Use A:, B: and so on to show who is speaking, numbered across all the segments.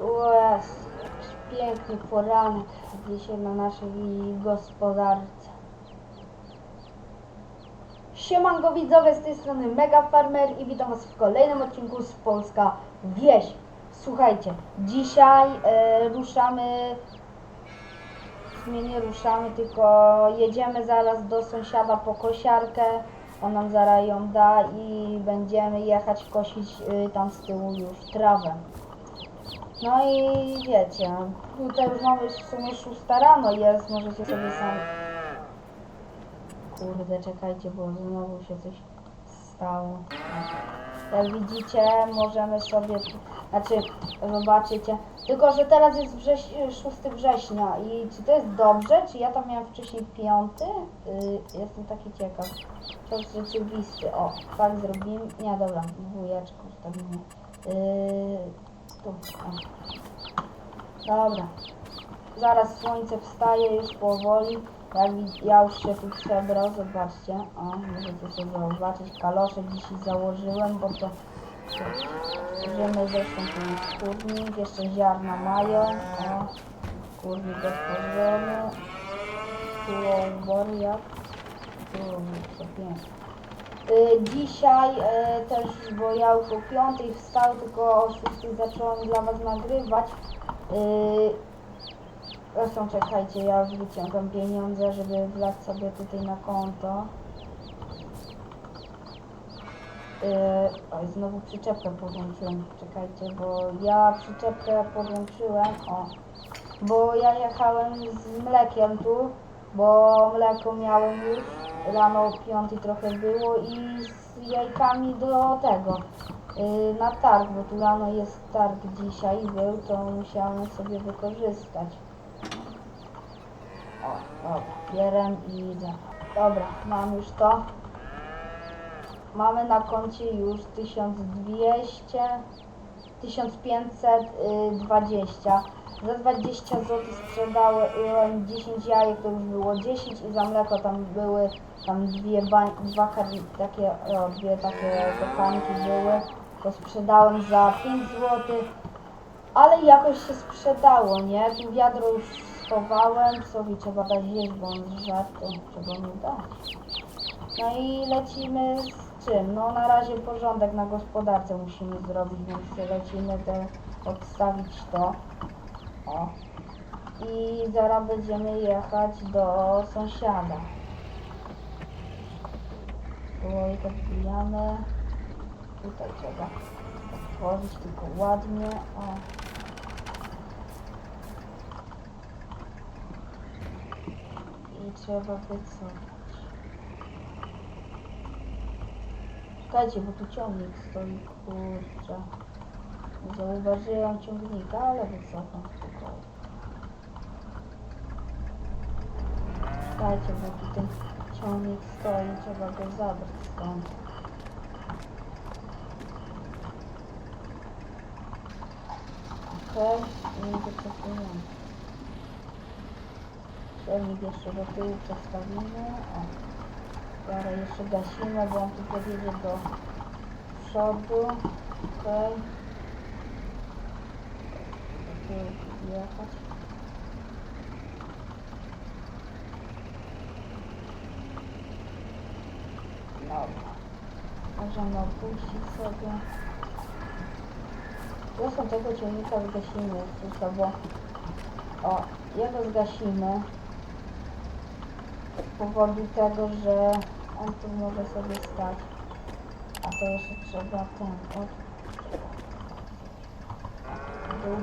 A: Łez, piękny poranek dzisiaj na naszej gospodarce. Siemanko widzowie, z tej strony Mega Farmer i witam was w kolejnym odcinku z Polska Wieś. Słuchajcie, dzisiaj e, ruszamy, sumie nie ruszamy, tylko jedziemy zaraz do sąsiada po kosiarkę. On nam zaraz ją da i będziemy jechać kosić y, tam z tyłu już trawę. No i wiecie, tutaj już mamy w sumie 6 rano jest, możecie sobie sam... Kurde, czekajcie, bo znowu się coś stało. Jak widzicie, możemy sobie, znaczy zobaczycie, tylko że teraz jest wrześ, 6 września i czy to jest dobrze, czy ja tam miałem wcześniej 5? Yy, jestem taki ciekaw. To jest rzeczywisty, o, tak zrobimy, nie dobra, dwójeczkę ustawimy. Yy, tu. Dobra. Zaraz słońce wstaje już powoli. Jak ja już się tu przebrał, zobaczcie. O, możecie sobie zobaczyć. Kalosze dzisiaj założyłem, bo to Żymy zresztą tu kurnik, jeszcze ziarna mają. O, kurnik otworzony. Tu wariat. Tu co pięknie. Y, Dzisiaj y, też, bo ja już o 5 wstał, tylko o 6 zacząłem dla Was nagrywać. Zresztą czekajcie, ja wyciągam pieniądze, żeby wlać sobie tutaj na konto. Oj, znowu przyczepkę podłączyłem. Czekajcie, bo ja przyczepkę podłączyłem. O, bo ja jechałem z mlekiem tu, bo mleko miałem już. Rano o 5 trochę było i z jajkami do tego. Yy, na targ, bo tu rano jest targ dzisiaj był, to musiałem sobie wykorzystać. O, dobra, bierem i idę. Dobra, mam już to. Mamy na koncie już 1200, 1520. Za 20 zł sprzedałem 10 jajek, to już było 10 i za mleko tam były tam dwie bań, dwa kar, takie, o, dwie takie kochanki były. To sprzedałem za 5 zł. Ale jakoś się sprzedało, nie? Tu wiadro już schowałem, sobie trzeba dać jeść, bo on zżarł, to trzeba mu dać. No i lecimy z czym? No na razie porządek na gospodarce musimy zrobić, więc lecimy te odstawić to. O. I zaraz będziemy jechać do sąsiada. Słoika wbijamy. Tutaj trzeba otworzyć tylko ładnie. O. I trzeba wycofać. Czekajcie, bo tu ciągnik stoi, kurczę. Zauważyłem ciągnika, ale wycofam spokojnie. Czekajcie, bo tu ten ciągnik stoi, trzeba go zabrać stąd. Okej, i wycofujemy. Ciągnik jeszcze do tyłu przestawimy. O. Teraz jeszcze gasimy, bo on tu podjedzie do przodu. Okej. Tyłu jechać. Dobra. Możemy opuścić sobie. Zresztą tego ciągnika zgasimy jeszcze bo o, jego zgasimy z powodu tego, że on tu może sobie stać. A to jeszcze trzeba ten od...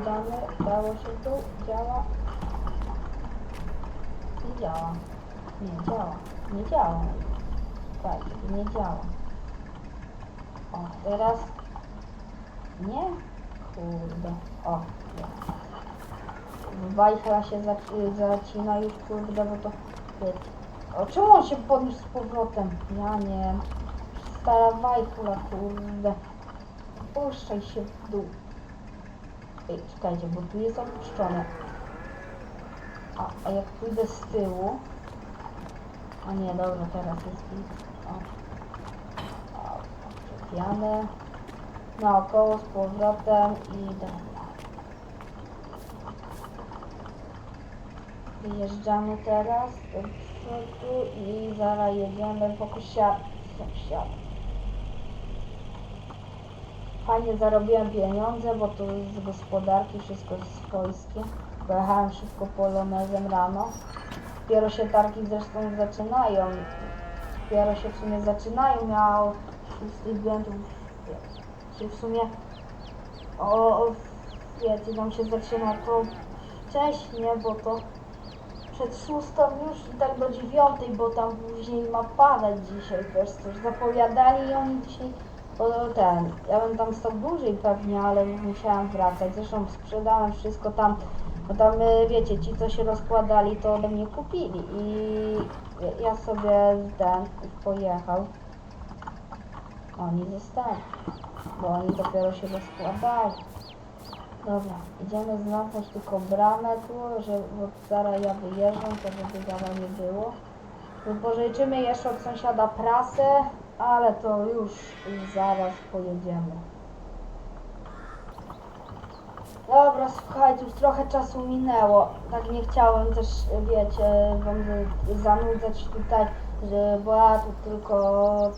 A: Damy, dało się tu, działa. Nie działa. Nie działa. Nie działa. Tak, nie działa. O, teraz... Nie? Kurde. O, jest. Wajchla się zaci- zacina już, kurde, bo to... O czemu on się podniósł z powrotem? Ja nie. Wstawaj, kula, kurde. Puszczaj się w dół. Ej, czekajcie, bo tu jest opuszczone. A, a jak pójdę z tyłu... A nie, dobra, teraz jest blisko. Przepijamy. Naokoło z powrotem i dobra. Wyjeżdżamy teraz i zaraz jedziemy po. Sąsiad. Fajnie zarobiłem pieniądze, bo to z gospodarki wszystko swojskie. Pojechałem szybko polonezem rano. Dopiero się targi zresztą zaczynają. Dopiero się w sumie zaczynają. Miał szóstych błędów. Się w sumie o, o wiecie, tam się zaczyna to wcześniej, bo to przed szóstą już i tak do dziewiątej, bo tam później ma padać dzisiaj też coś. Zapowiadali i oni dzisiaj o, ten, ja bym tam stał dłużej pewnie, ale musiałem wracać, zresztą sprzedałem wszystko tam, bo tam y, wiecie, ci co się rozkładali to ode mnie kupili. I ja sobie ten pojechał, oni zostali, bo oni dopiero się rozkładali. Dobra, idziemy znaleźć tylko bramę tu, że bo zaraz ja wyjeżdżam, to żeby zaraz nie było. Pożyczymy jeszcze od sąsiada prasę, ale to już zaraz pojedziemy. Dobra, słuchajcie, już trochę czasu minęło. Tak nie chciałem też, wiecie, wam za- zanudzać tutaj, że bo ja tu tylko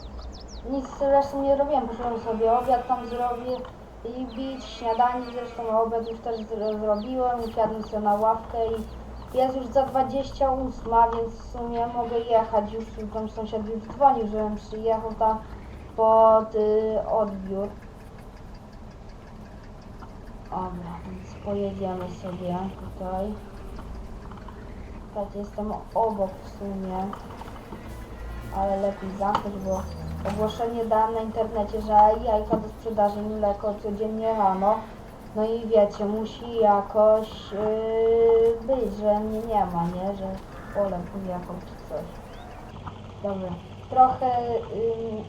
A: nic zresztą nie robiłem, poszedłem sobie obiad tam zrobię i bić, śniadanie zresztą obiad już też zro- zrobiłem i siadłem sobie na ławkę i jest już za 28, więc w sumie mogę jechać już, tam sąsiad już dzwonił, żebym przyjechał tam pod y, odbiór. Dobra, więc pojedziemy sobie tutaj. Tak, jestem obok w sumie, ale lepiej zamknąć, bo ogłoszenie dałem na internecie, że jajka do sprzedaży mleko codziennie rano. No i wiecie, musi jakoś yy, być, że mnie nie ma, nie? Że Olek wyjechał czy coś. Dobra, trochę, yy,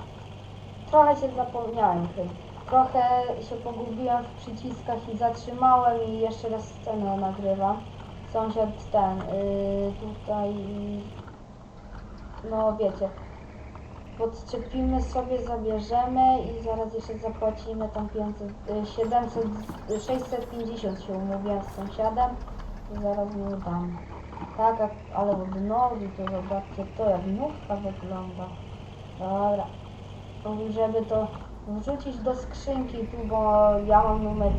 A: trochę się zapomniałem chyba. Trochę się pogubiłem w przyciskach i zatrzymałem i jeszcze raz scenę nagrywam. Sąsiad ten, yy, tutaj, no wiecie, podczepimy sobie, zabierzemy i zaraz jeszcze zapłacimy tam 500, y, 700, y, 650 się umówiłem z sąsiadem i zaraz mu dam. Tak, ale od nogi to zobaczcie to jak nówka wygląda. Dobra. Żeby to wrzucić do skrzynki tu, bo ja mam numer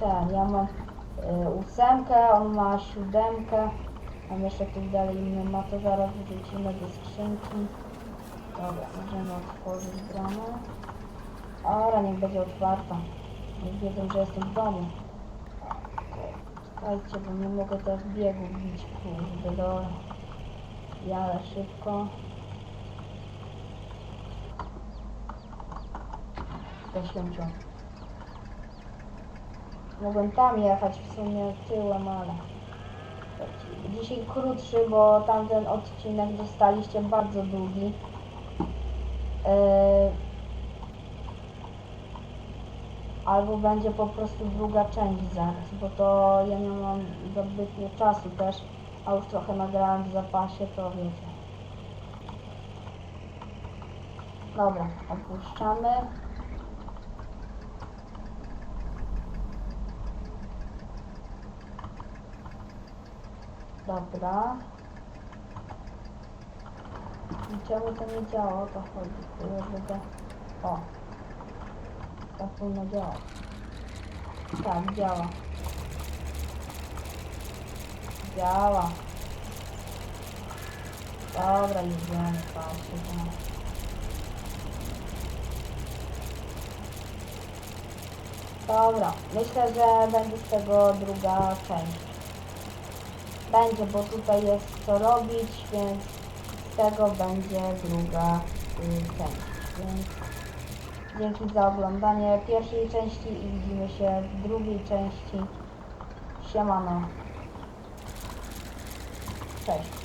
A: ten, ja mam y, ósemkę, on ma siódemkę, tam jeszcze tu dalej inny ma, to zaraz wrzucimy do skrzynki. Dobra, możemy otworzyć bramę. Ora, niech będzie otwarta. Niech wiedzą, że jestem w domu. Czekajcie, bo nie mogę teraz biegu bić, kurde, dobra. Jadę szybko. Poświęcił. Mogłem tam jechać w sumie tyłem, ale... Dzisiaj krótszy, bo tamten odcinek dostaliście bardzo długi. Yy, albo będzie po prostu druga część zaraz, bo to ja nie mam zbytnio czasu też, a już trochę nagrałem w zapasie, to wiecie. Dobra, opuszczamy. Dobra. I czemu to nie działa? O to chodzi. Będę... O. Tak powinno działać. Tak, działa. Działa. Dobra, jedziemy, patrzcie tam. Dobra, myślę, że będzie z tego druga część. Będzie, bo tutaj jest co robić, więc tego będzie druga y, część. Więc dzięki za oglądanie pierwszej części i widzimy się w drugiej części. Siemano. Cześć.